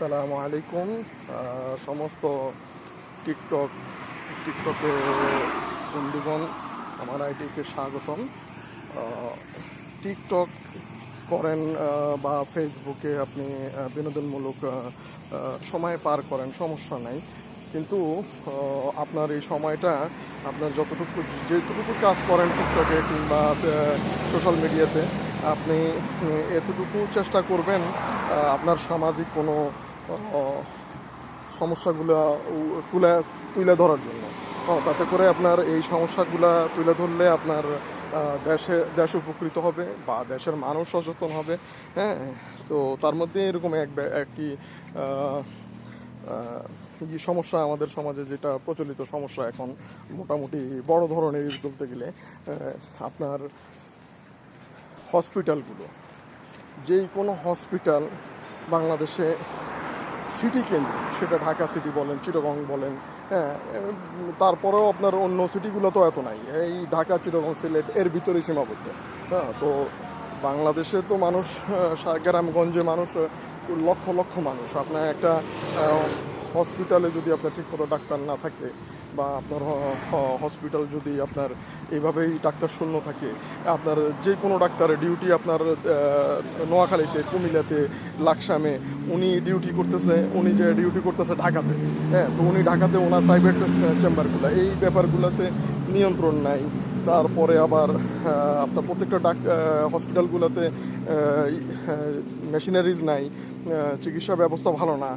আসসালামু আলাইকুম। সমস্ত টিকটক, টিকটকে বন্ধুগণ, আমার আইডিকে স্বাগতম। টিকটক করেন বা ফেসবুকে আপনি বিনোদনমূলক সময় পার করেন, সমস্যা নাই। কিন্তু আপনার এই সময়টা, আপনার যতটুকু, যেটুকু কাজ করেন টিকটকে কিংবা সোশ্যাল মিডিয়াতে, আপনি এতটুকু চেষ্টা করবেন আপনার সামাজিক কোনো সমস্যাগুলো তুলে তুলে ধরার জন্য। তাতে করে আপনার এই সমস্যাগুলো তুলে ধরলে আপনার দেশে, দেশ উপকৃত হবে বা দেশের মানুষ সচেতন হবে। হ্যাঁ তো তার মধ্যে এরকম এক একটি সমস্যা আমাদের সমাজে যেটা প্রচলিত সমস্যা এখন মোটামুটি বড় ধরনের বলতে গেলে আপনার হসপিটালগুলো। যেই কোনো হসপিটাল বাংলাদেশে সিটি কেন্দ্র, সেটা ঢাকা সিটি বলেন, চিটগং বলেন হ্যাঁ তারপরেও আপনার অন্য সিটিগুলো তো এত নাই। এই ঢাকা, চিটগং, সিলেট, এর ভিতরে সীমাবদ্ধ। হ্যাঁ তো বাংলাদেশে তো মানুষ গ্রামগঞ্জে মানুষ লক্ষ লক্ষ মানুষ। আপনার একটা হসপিটালে যদি আপনার ঠিকমতো ডাক্তার না থাকে বা আপনার হসপিটাল যদি আপনার এইভাবেই ডাক্তার শূন্য থাকে, আপনার যে কোনো ডাক্তারের ডিউটি আপনার নোয়াখালীতে, কুমিল্লাতে, লাকসামে উনি ডিউটি করতেছে, উনি যে ডিউটি করতেছে ঢাকাতে হ্যাঁ তো উনি ঢাকাতে ওনার প্রাইভেট চেম্বারগুলো এই ব্যাপারগুলোতে নিয়ন্ত্রণ নাই। তারপরে আবার আপনার প্রত্যেকটা ডাক হসপিটালগুলোতে মেশিনারিজ নাই। চিকিৎসা ব্যবস্থা ভালো না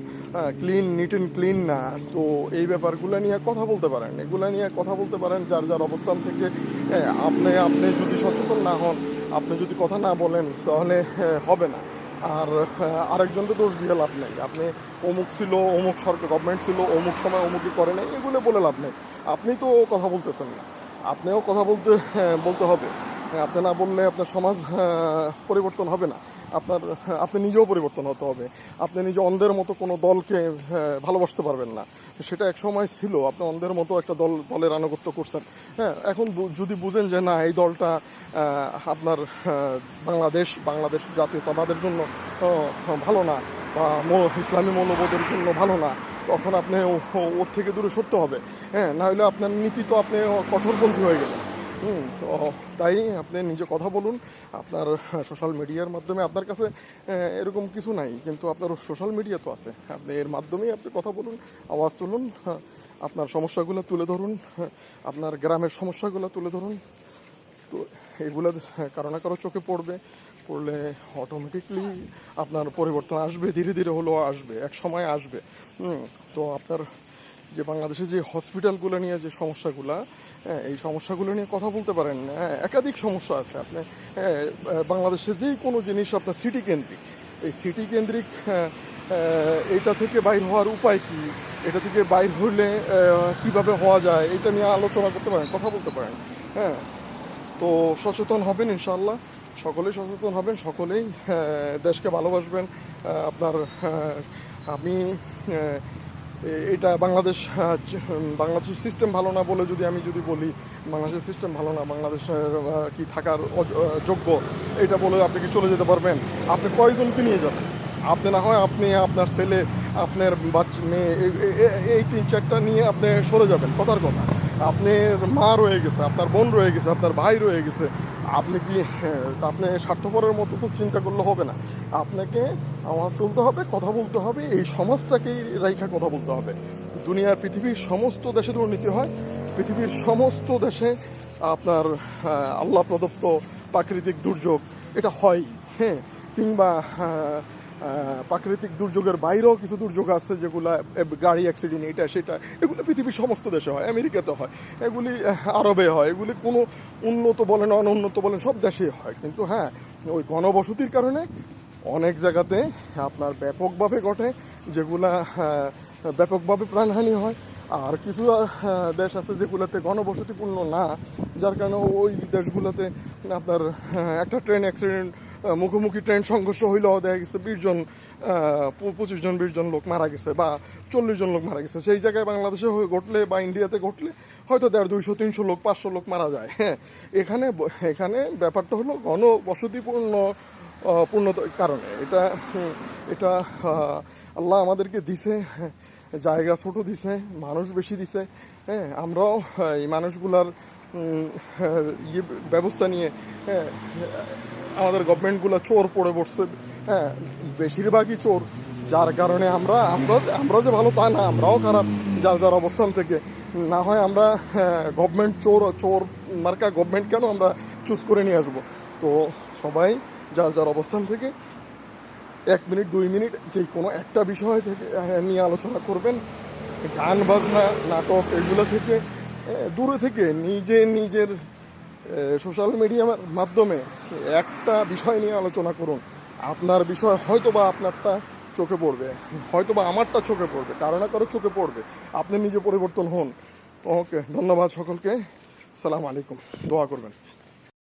ক্লিন নিট অ্যান্ড ক্লিন না, তো এই ব্যাপারগুলো নিয়ে কথা বলতে পারেন। এগুলো নিয়ে কথা বলতে পারেন, যার যার অবস্থান থেকে আপনি আপনি যদি সচেতন না হন, আপনি যদি কথা না বলেন, তাহলে হবে না। আর আরেকজনকে দোষ দিয়ে লাভ নেই। আপনি অমুক ছিল, অমুক সরকার গভর্নমেন্ট ছিল, অমুক সময় অমুকই করে নাই, এগুলো বলে লাভ নেই। আপনি তো কথা বলতেছেন না। আপনিও কথা বলতে বলতে হবে। আপনি না বললে আপনার সমাজ পরিবর্তন হবে না। আপনার, আপনি নিজেও পরিবর্তন হতে হবে। আপনি নিজে অন্ধের মতো কোনো দলকে ভালোবাসতে পারবেন না। সেটা এক সময় ছিল। আপনি অন্ধের মতো একটা দল, দলের আনুগত্য করছেন। হ্যাঁ এখন যদি বুঝেন যে না, এই দলটা আপনার বাংলাদেশ বাংলাদেশ জাতীয়তাবাদের জন্য ভালো না বা ইসলামী মৌলবোধের জন্য ভালো না, তখন আপনি ওর থেকে দূরে সরতে হবে। হ্যাঁ না হলে আপনার নীতি তো আপনি কঠোরপন্থী হয়ে গেলেন। হুম তো তাই আপনি নিজে কথা বলুন। আপনার সোশ্যাল মিডিয়ার মাধ্যমে আপনার কাছে এরকম কিছু নাই কিন্তু আপনার সোশ্যাল মিডিয়া তো আছে। আপনি এর মাধ্যমেই আপনি কথা বলুন আওয়াজ তুলুন হ্যাঁ, আপনার সমস্যাগুলো তুলে ধরুন হ্যাঁ, আপনার গ্রামের সমস্যাগুলো তুলে ধরুন। তো এগুলো কারও না কারও চোখে পড়বে পড়লে অটোমেটিকলি আপনার পরিবর্তন আসবে ধীরে ধীরে হলেও আসবে এক সময় আসবে। তো আপনার যে বাংলাদেশে যে হসপিটালগুলো নিয়ে যে সমস্যাগুলো হ্যাঁ, এই সমস্যাগুলো নিয়ে কথা বলতে পারেন হ্যাঁ, একাধিক সমস্যা আছে। আপনি হ্যাঁ, বাংলাদেশে যে কোনো জিনিস আপনার সিটি কেন্দ্রিক এই সিটি কেন্দ্রিক এইটা থেকে বাইর হওয়ার উপায় কি? এটা থেকে বাইর হলে কীভাবে হওয়া যায়? এটা নিয়ে আলোচনা করতে পারেন কথা বলতে পারেন হ্যাঁ। তো সচেতন হবেন ইনশাল্লাহ সকলেই সচেতন হবেন সকলেই দেশকে ভালোবাসবেন। আপনার আমি এটা বাংলাদেশ বাংলাদেশের সিস্টেম ভালো না বলে যদি আমি যদি বলি, বাংলাদেশের সিস্টেম ভালো না, বাংলাদেশের কি থাকার যোগ্য, এটা বলে আপনি কি চলে যেতে পারবেন? আপনি কয়জনকে নিয়ে যাবেন? আপনি না হয় আপনি আপনার ছেলে, আপনার বাচ্চা, মেয়ে এই তিন চারটা নিয়ে আপনি সরে যাবেন, কথার কথা। আপনার মা রয়ে গেছে আপনার বোন রয়ে গেছে আপনার ভাই রয়ে গেছে আপনি কি হ্যাঁ, আপনি স্বার্থপরের মতো তো চিন্তা করলে হবে না। আপনাকে আওয়াজ তুলতে হবে কথা বলতে হবে এই সমাজটাকেই রাইখা কথা বলতে হবে। দুনিয়ার পৃথিবীর সমস্ত দেশে দুর্নীতি হয় পৃথিবীর সমস্ত দেশে আপনার আল্লাহ প্রদত্ত প্রাকৃতিক দুর্যোগ এটা হয় হ্যাঁ কিংবা আহ, প্রাকৃতিক দুর্যোগের বাইরেও কিছু দুর্যোগ আছে, যেগুলো গাড়ি অ্যাক্সিডেন্ট এটা, সেটা, এগুলো পৃথিবীর সমস্ত দেশে হয় আমেরিকাতে হয়, এগুলি আরবে হয়, এগুলি কোনো উন্নত বলেন, অনুন্নত বলেন, সব দেশেই হয়, কিন্তু হ্যাঁ ওই ঘনবসতির কারণে অনেক জায়গাতে আপনার ব্যাপকভাবে ঘটে, যেগুলা ব্যাপকভাবে প্রাণহানি হয়, আর কিছু দেশ আছে যেগুলোতে ঘনবসতিপূর্ণ না, যার কারণে ওই দেশগুলোতে আপনার একটা ট্রেন অ্যাক্সিডেন্ট মুখোমুখি ট্রেন সংঘর্ষ হইলেও দেখা গেছে বিশ জন আহ, পঁচিশ জন বিশ জন লোক মারা গেছে বা চল্লিশ জন লোক মারা গেছে। সেই জায়গায় বাংলাদেশে ঘটলে বা ইন্ডিয়াতে ঘটলে হয়তো দেড় দুইশো তিনশো লোক পাঁচশো লোক মারা যায়। হ্যাঁ এখানে এখানে ব্যাপারটা হলো ঘনবসতিপূর্ণ আহ, পূর্ণত কারণে। এটা এটা আল্লাহ আমাদেরকে দিছে হ্যাঁ, জায়গা ছোট দিছে মানুষ বেশি দিছে হ্যাঁ আমরাও এই মানুষগুলার হ্যাঁ, ইয়ে ব্যবস্থা নিয়ে হ্যাঁ আমাদের গভর্নমেন্টগুলো চোর পড়ে পড়ছে। হ্যাঁ বেশিরভাগই চোর। যার কারণে আমরা আমরা আমরা যে ভালো তা না, আমরাও খারাপ যার যার অবস্থান থেকে। না হয় আমরা গভর্নমেন্ট চোর চোর মার্কা গভর্নমেন্ট কেন আমরা চুজ করে নিয়ে আসব? তো সবাই যার যার অবস্থান থেকে এক মিনিট, দুই মিনিট যে কোনো একটা বিষয় থেকে নিয়ে আলোচনা করবেন। গান, বাজনা, নাটক, এগুলো থেকে দূরে থেকে নিজে নিজের সোশ্যাল মিডিয়ার মাধ্যমে একটা বিষয় নিয়ে আলোচনা করুন। আপনার বিষয় হয়তো বা আপনারটা চোখে পড়বে। হয়তো বা আমারটা চোখে পড়বে। কারও না কারও চোখে পড়বে। আপনি নিজে পরিবর্তন হন। ওকে, ধন্যবাদ সকলকে। সালাম আলাইকুম। দোয়া করবেন।